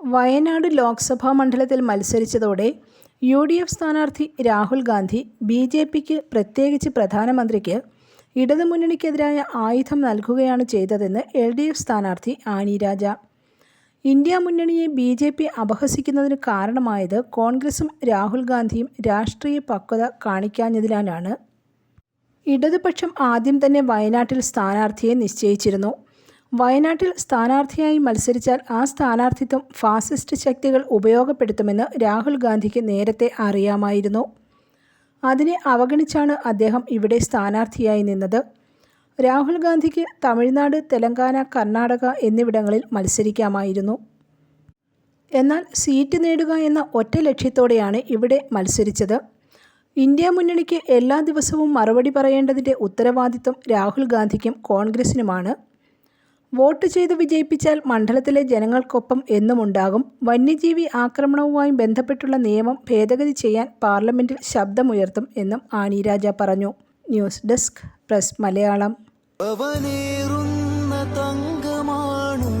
വയനാട് ലോക്സഭാ മണ്ഡലത്തിൽ മത്സരിച്ചതോടെ U D F സ്ഥാനാർത്ഥി Rahul Gandhi B J പിക്ക് പ്രത്യേകിച്ച് പ്രധാനമന്ത്രിക്ക് ഇടതുമുന്നണിക്കെതിരായ ആയുധം നൽകുകയാണ് ചെയ്തതെന്ന് എൽ ഡി എഫ് സ്ഥാനാർത്ഥി ആനി രാജ. ഇന്ത്യ മുന്നണിയെ ബി ജെ പി അപഹസിക്കുന്നതിന് കാരണമായത് കോൺഗ്രസും രാഹുൽ ഗാന്ധിയും രാഷ്ട്രീയ പക്വത കാണിക്കാഞ്ഞതിനാലാണ്. ഇടതുപക്ഷം ആദ്യം തന്നെ വയനാട്ടിൽ സ്ഥാനാർത്ഥിയെ നിശ്ചയിച്ചിരുന്നു. വയനാട്ടിൽ സ്ഥാനാർത്ഥിയായി മത്സരിച്ചാൽ ആ സ്ഥാനാർത്ഥിത്വം ഫാസിസ്റ്റ് ശക്തികൾ ഉപയോഗപ്പെടുത്തുമെന്ന് രാഹുൽ ഗാന്ധിക്ക് നേരത്തെ അറിയാമായിരുന്നു. അതിനെ അവഗണിച്ചാണ് അദ്ദേഹം ഇവിടെ സ്ഥാനാർത്ഥിയായി നിന്നത്. രാഹുൽ ഗാന്ധിക്ക് തമിഴ്നാട് തെലങ്കാന കർണാടക എന്നിവിടങ്ങളിൽ മത്സരിക്കാമായിരുന്നു. എന്നാൽ സീറ്റ് നേടുക എന്ന ഒറ്റ ലക്ഷ്യത്തോടെയാണ് ഇവിടെ മത്സരിച്ചത്. ഇന്ത്യ മുന്നണിക്ക് എല്ലാ ദിവസവും മറുപടി പറയേണ്ടതിന്റെ ഉത്തരവാദിത്വം രാഹുൽ ഗാന്ധിക്കും കോൺഗ്രസിനുമാണ്. വോട്ട് ചെയ്ത് വിജയിപ്പിച്ചാൽ മണ്ഡലത്തിലെ ജനങ്ങൾക്കൊപ്പം എന്നുമുണ്ടാകും. വന്യജീവി ആക്രമണവുമായി ബന്ധപ്പെട്ടുള്ള നിയമം ഭേദഗതി ചെയ്യാൻ പാർലമെന്റിൽ ശബ്ദമുയർത്തും എന്നും ആനി രാജ പറഞ്ഞു. News desk press Malayalam. Thank തങ്കമാണു